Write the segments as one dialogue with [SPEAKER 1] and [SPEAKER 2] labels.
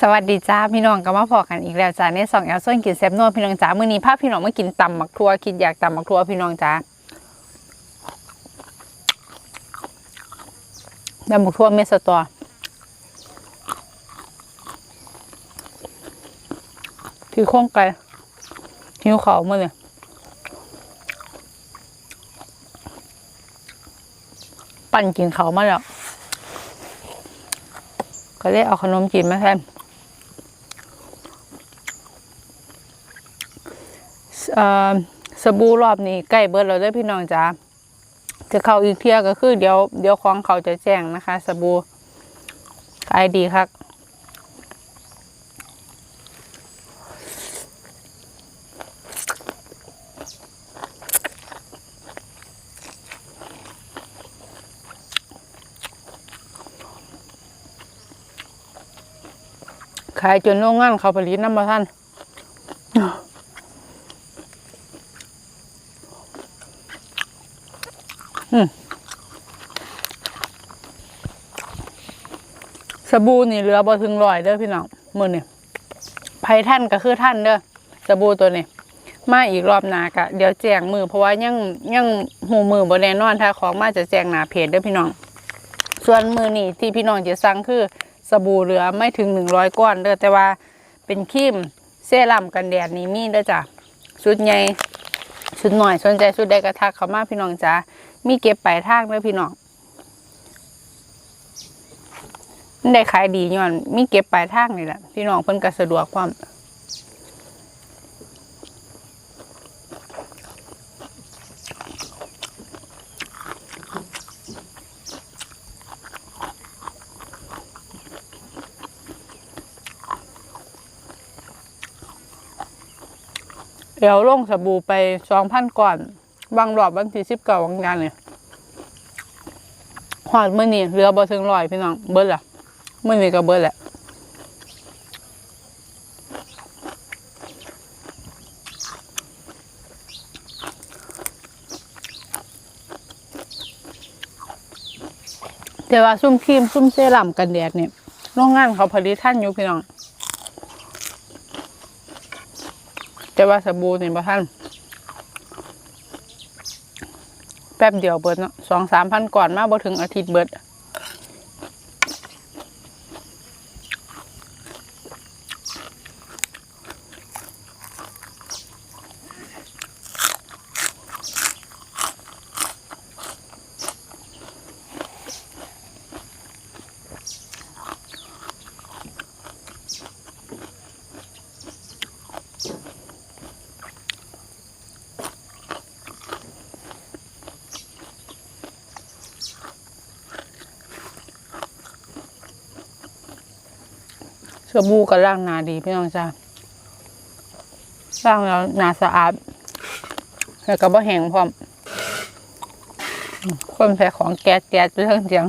[SPEAKER 1] สวัสดีจ้าพี่น้องก็มาพอกันอีกแล้วจ้าในสองแอลส้นกินแซบนวพี่น้องจ้ามื้อนี้พาพพี่น้องมากินตำหมักทั่วคิดอยากตำหมักทั่วพี่น้องจ้าตำหมักทั่วเมสตอคือโค้งไก่หิวเขามื่อเลยปั่นกินเขามาแล้วก็เลยเอาขนมจีนมาแทนเอ่อ สบู่รอบนี้ใกล้เบิดแล้วด้อพี่น้องจ๋าจะเข้าอีกเที่ยก็คือเดี๋ยวเดี๋ยวของเขาจะแจ้งนะคะ สบู่ขายดีครับขายจนโรงงานเขาผลิตน้ำมาท่าน สบู่นี่เหลือบ่ถึงร้อยเด้อพี่น้องมือนี่ไผท่านก็คือท่านเด้อสบู่ตัวนี้มาอีกรอบหนากะเดี๋ยวแจงมือเพราะว่ายังยังหูมือบ่แน่นอนถ้าของมาจะแจงหนาเพจเด้อพี่น้อง ส่วนมือนี่ที่พี่น้องจะสั่งคือสบู่เหลือไม่ถึงหนึ่งร้อยก้อนเด้อแต่ว่าเป็นครีมเซรั่มกันแดดนี่มีเด้อจ้ะชุดใหญ่ชุดหน่อยสนใจชุดใดก็ทักเขามาพี่น้องจ้า มีเก็บปลายทางเด้อพี่น้องมันได้ขายดีย้อน มีเก็บปลายทางนี่แหละพี่น้องเพิ่นก็สะดวกความเดี๋ยวลงสบู่ไปสองพันก่อน บางรอบวันที่สิบเก้าวันงานเนี่ยหอดมื่อนี้เหลือบ่ถึงร้อยพี่น้องเบิร์ดละมื่อนี้ก็เบิร์ดแหละแต่ว่าซุ่มครีมซุ่มเซรั่มกันแดดเนี่ยโรงงานเขาผลิตท่านอยู่พี่น้องแต่ว่าสบู่เนี่ยบ่ท่าน แป๊บเดียวเบิดเนาะสองสามพันก่อนมาบ่ถึงอาทิตย์เบิด สบู่ก็ล้างนาดีพี่น้องจ้าล้างแล้วนาสะอาด แล้วก็บ่แห้งพร้อม คนใส่ของแก๊สแก๊สไปเรื่องเจียง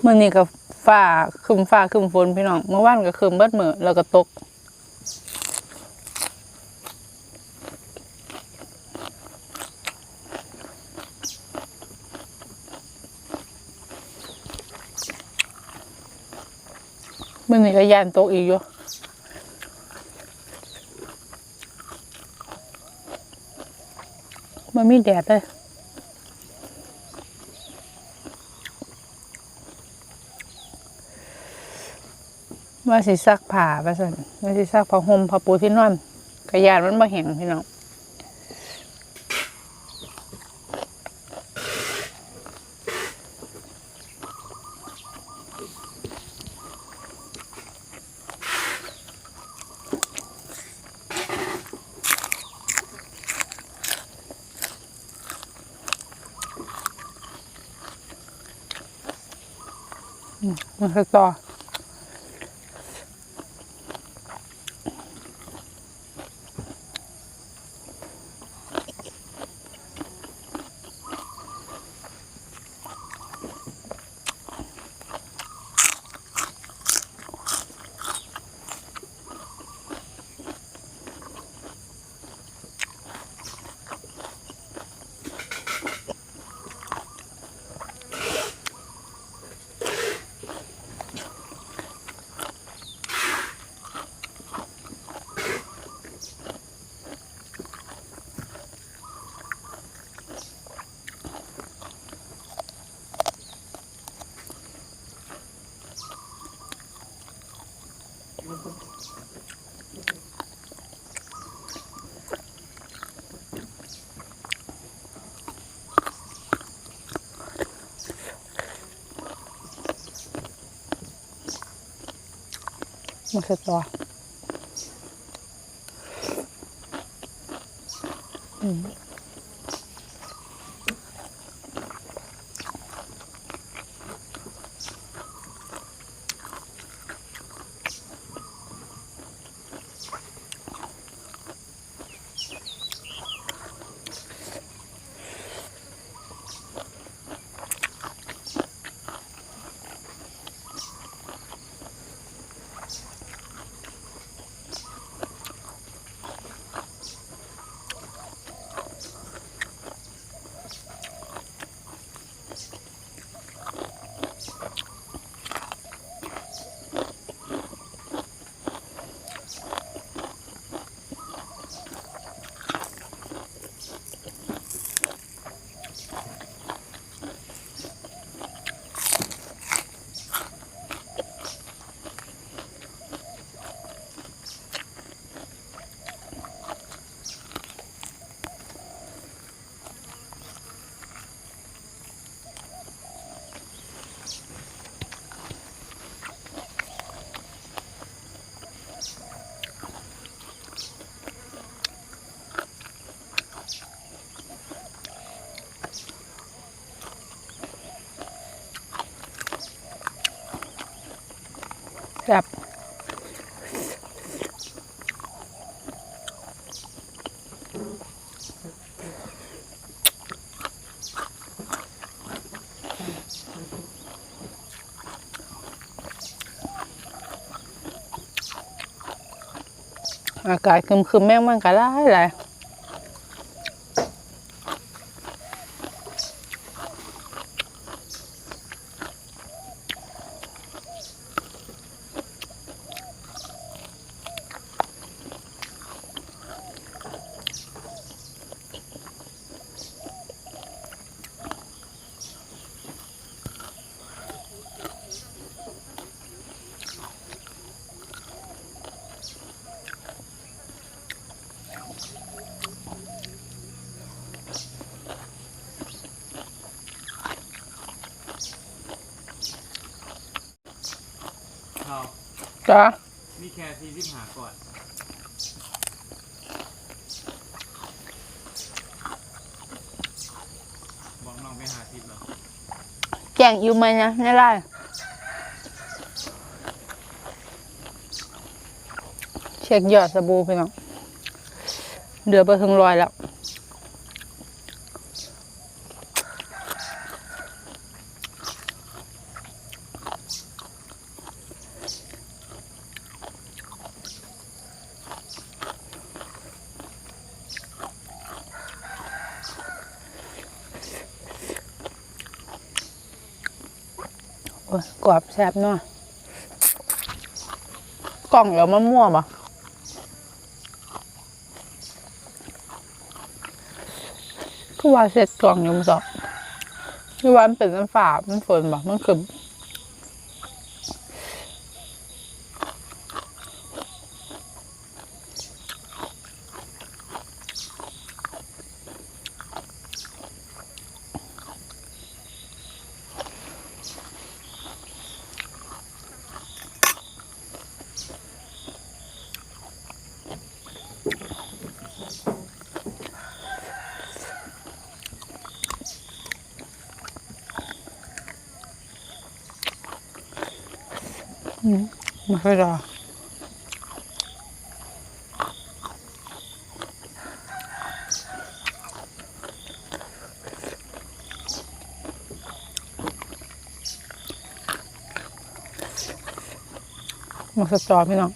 [SPEAKER 1] เมื่อนี้ก็ฟ้าคึมฟ้าคึมฝนพี่น้อง เมื่อวานก็คึมเบิดมือแล้วก็ตก มื่อนี้ก็ยานตอีกอยู่มันมีแดดเลยว่าสิซักผ้าว่าสั่นว่าสิซักผ้าห่มผ้าปูที่นอนกระยานมันมาแห้งพี่น้อง มันคือต่อ Você tá. Mm-hmm. อากาศคึมๆแม่งมันก็ได้หลาย จ้า
[SPEAKER 2] มีแค่สี่สิบหาก่อนบอกน้องไปหาทิพย์เหรอ
[SPEAKER 1] แกงอยู่ไหมนะไม่ได้เช็คยอดสบู่พี่น้องเดือไปถึงรอยแล้ว กรอบแซ่บเนาะกล่องเดี๋ยวมะม่วงปะคือว่าเสร็จกล่องยมสอบคือว่ามันเป็นน้ำฝาดมันฝนปะมันคือ ไม่ค่อยรอมาสตอพี่น้อง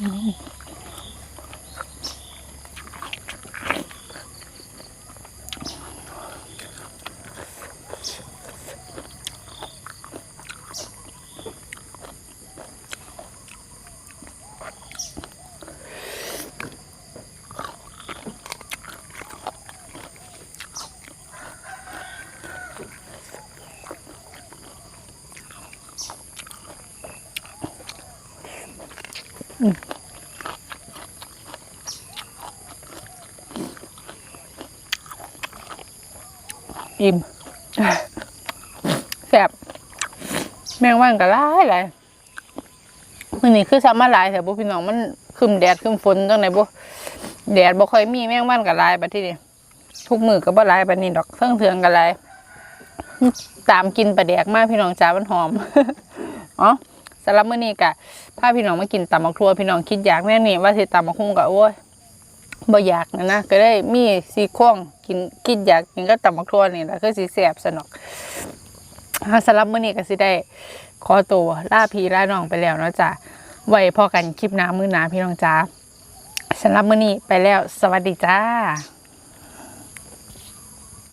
[SPEAKER 1] อืม แซ่บแมงวันก็หลายหลายมื้อนี้คือซัมมาหลายแต่บ่พี่น้องมันคึมแดดคึมฝนจังไดบ่แดดบ่ค่อยมีแมงวันก็หลายบัดทีนี้ทุกมือก็บ่หลายไปนนี้ดอกเครื่องเทืองก็หลายตามกินปลาแดกมากพี่น้องจ้ามันหอมอ๋อสำหรับมื้อนี้ก็พาพี่น้องมากินตำบักทั่วพี่น้องคิดอยากแน่นี่ว่าสิตำบักหุ่งก็โอ้ยบ่อยากนะนะก็ได้มีซี่โครงกินคิดอยากกินก็ตำบักทั่วนี่แหละคือสิแซ่บสนอก อ่าสำหรับมื้อนี้ก็สิได้ขอตัวล่าพีล่าน้องไปแล้วเนาะจ้ะไว้พอกันคลิปหน้ามื้อหน้าพี่น้องจ้าสำหรับมื้อนี้ไปแล้ว สวัสดีจ้า